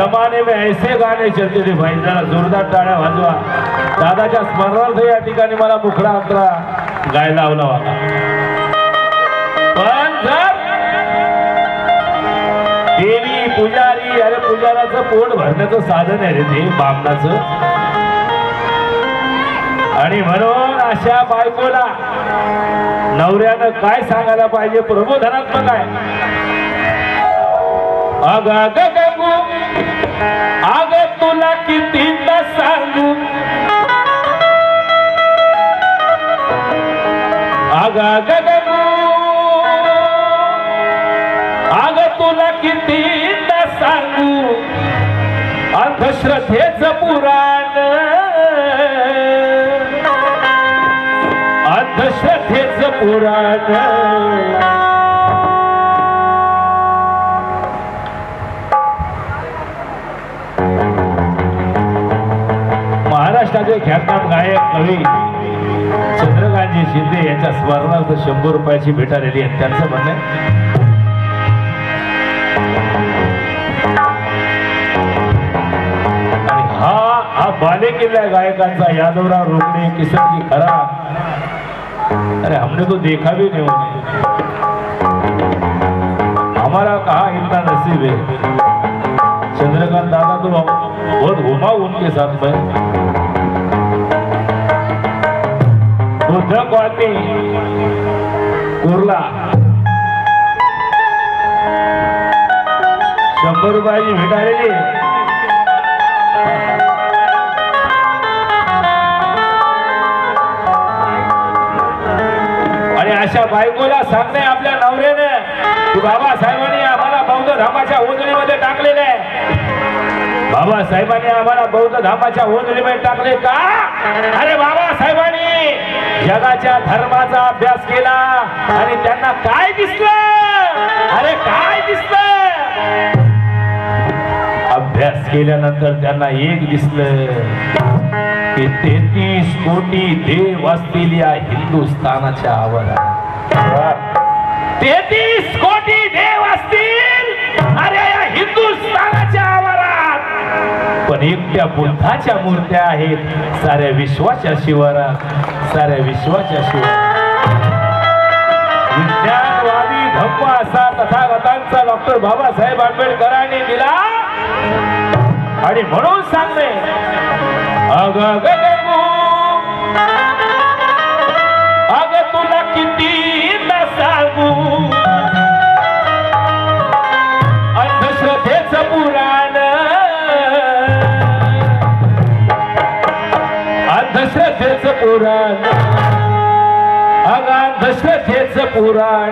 जमाने में ऐसे गाणे चलते थे भाई जरा जोरदार टाळ्या वाजवा. दादाच्या स्मरणार्थ या ठिकाणी मला मुखडा अंतरा गायला लावला होता. पण जर देवी पुजारी अरे पुजाराचं पोट भरण्याचं साधन आहे रे ते बामणाचं. आणि म्हणून अशा बायकोला नवऱ्यानं काय सांगायला पाहिजे? प्रबोधनात्मक आहे. अग अग कितीदा सांगू? अग अग गंगू अग तुला कितीदा सांगू? अंधश्रद्धेच पुराण. अंधश्रद्धेच पुराण. महाराष्ट्राचे ख्यातनाम गायक कवी चंद्रकांतजी शिंदे यांच्या स्मरणार्थ शंभर रुपयाची भेट आलेली आहे. त्यांचं म्हणणं आहे, आणि गायकांचा यादवराव रोकडे किशनजी खरा. अरे हमने तो देखा भी नहीं उन्हें. हमारा कहा इतना नसीब है? चंद्रकांत दादा तो बहुत घुमा उनके साथ में। बुद्ध कॉलनी कुर्ला. शंभर रुपयाची भेट आलेली आणि अशा बायकोला सांगणे आपल्या नवऱ्याने की बाबासाहेबांनी आम्हाला बौद्ध धामाच्या ओंजळीमध्ये टाकलेले बाबासाहेबांनी आम्हाला बौद्ध धामाच्या ओंजळीमध्ये टाकले का? अरे बाबासाहेबांनी! जगाच्या धर्माचा अभ्यास केला आणि त्यांना काय दिसलं? अरे काय दिसलं? अभ्यास केल्यानंतर त्यांना एक दिसलं की तेहतीस कोटी देव असतील या हिंदुस्थानाच्या आवारात. तेहतीस कोटी देव असतील? अनेक त्या बुद्धाच्या मूर्त्या आहेत. साऱ्या विश्वाच्या शिवारात साऱ्या विश्वाच्या शिवारात. विज्ञानवादी धम्म असा तथागतांचा डॉक्टर बाबासाहेब आंबेडकरांनी दिला. आणि म्हणून सांगणे अग अग अग पुराण. अगान दशरथेच पुराण.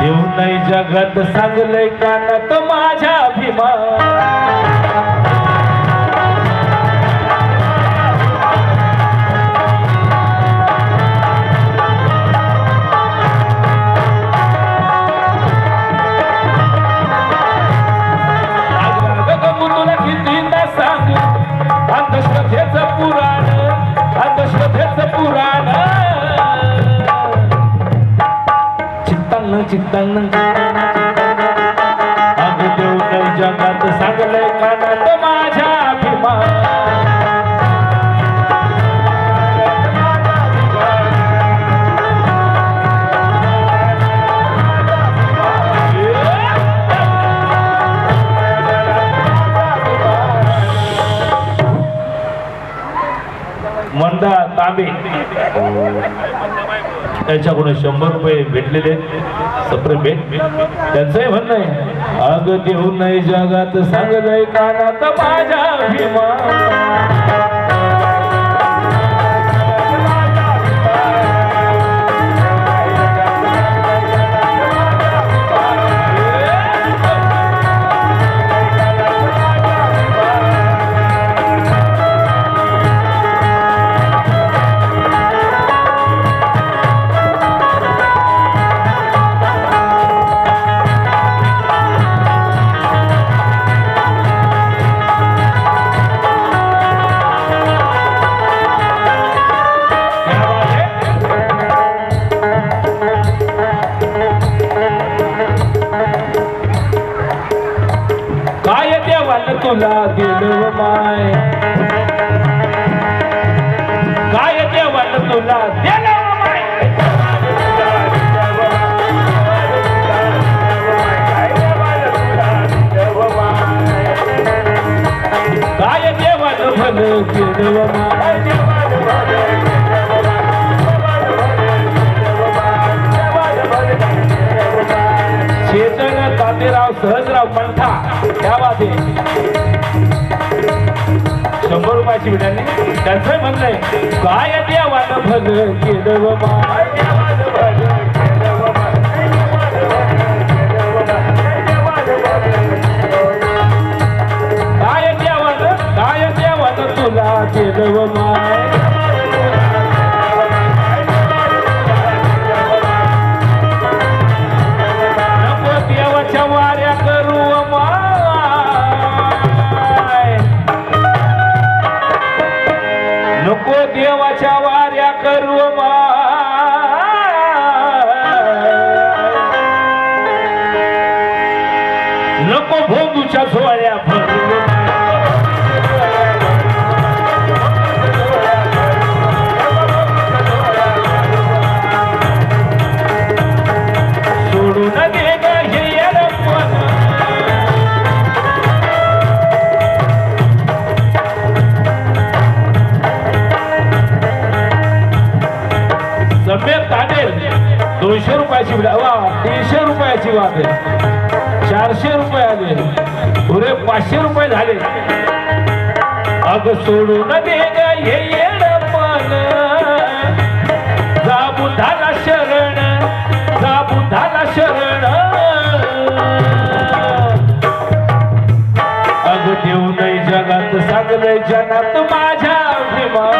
देऊ नाही जगत सांगलंय कानात माझ्या अभिमान. दंग चित्तांना अग जगात सांगलंय कानात माझ्या अभिमान मंदा तांबे. त्याच्याकडून शंभर रुपये भेटलेले सप्रे भेट. त्यांचंही म्हणणं आहे अग देऊ नाही जगात सांगलंय कानात माझ्या अभिमान. असते शंभर रुपयाची विटाने त्यांचं म्हणलंय काय देवानं भलं केलं वाऱ्या करू व नको भोंदूच्या सोहळ्या रुपयाची चारशे रुपये आले. पुरे पाचशे रुपये झाले. अग सोडून दे ग हे येडपण जा शरण जा बुद्धाला शरण. अग देऊ नाही जगात सांगलंय जगात माझ्या भीमा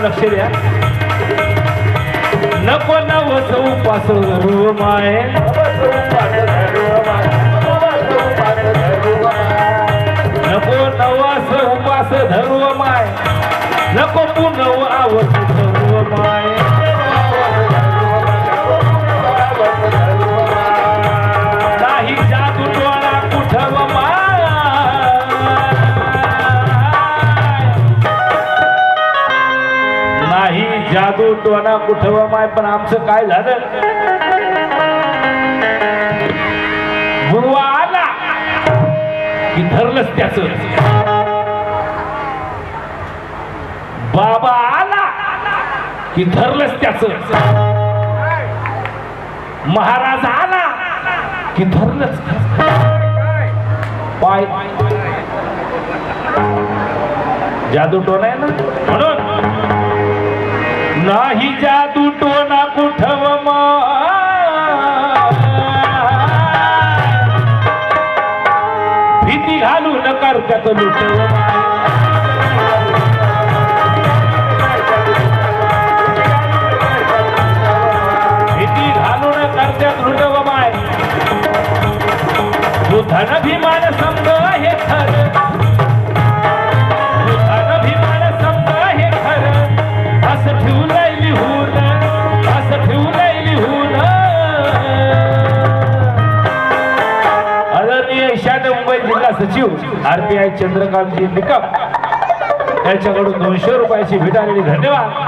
लक्ष द्या. नको नवस उपास धरू माय. नको नवस उपास धरू माय. नको पुनव आवस जादू टोना कुठव माय पण आमचं काय झालं? गुरुवा आला की धरलंच त्याच. बाबा आला की धरलंच त्याच. महाराज आला की धरलंच पाय. जादू टोना आहे ना? नाही जादू टोना कुठव भीती घालू न करत्यात लुटव भीती घालू न करत्यात लुटव माय धन भीमान समज हे खरं सचिव आरपीआय चंद्रकांतजी निकम. यांच्याकडून दोनशे रुपयाची भेट आलेली. धन्यवाद.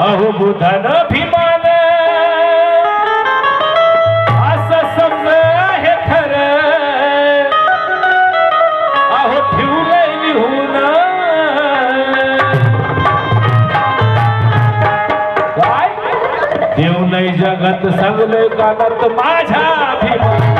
अहो बुधन भीमान असं समज हे खर. अहो ठेवलंय लिहून. काय? देव नाही जगात सांगलंय कानात माझ्या भीमान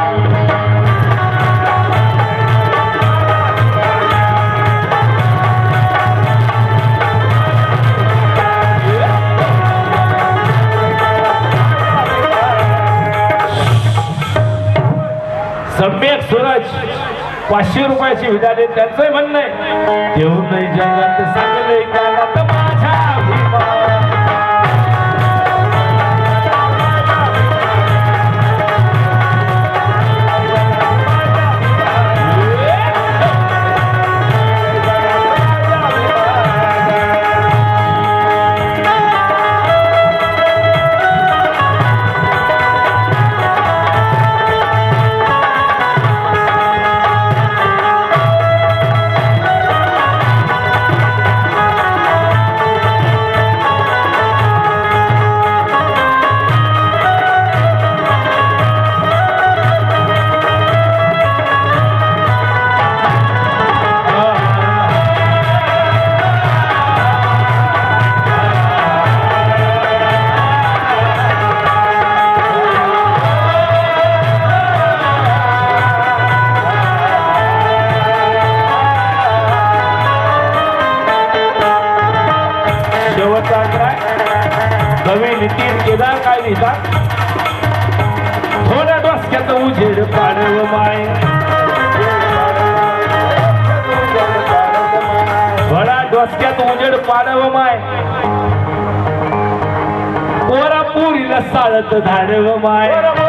सम्यक सूरज पाचशे रुपयाची विधाने त्यांचं म्हणणं आहे. देऊ नाही जगात सांगलंय केदार थोड्या डोसक्यात उजेड पाडव माय थोडा डोसक्यात उजेड पाडव माय पोरा पुरीला साळत धाडव माय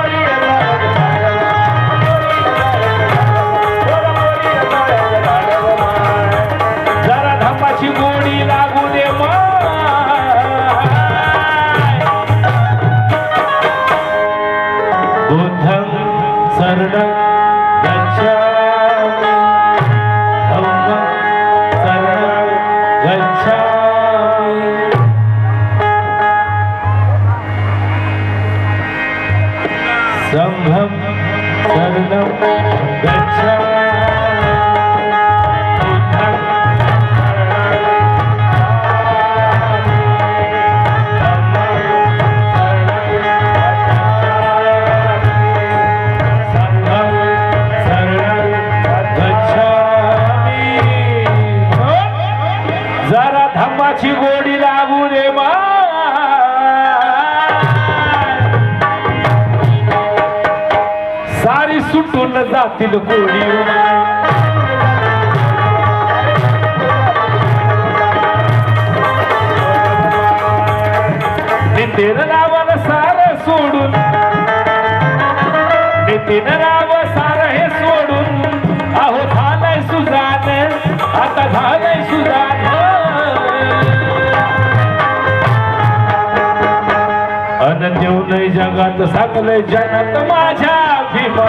शरणं गच्छ सारी जातील कोणी? नितीन रावण सार सोडून नितीन राव सार हे सोडून अहो झालंय सुजान आता झालंय सुजान. अन देऊ जगात सांगलंय जगात माझ्या भीमा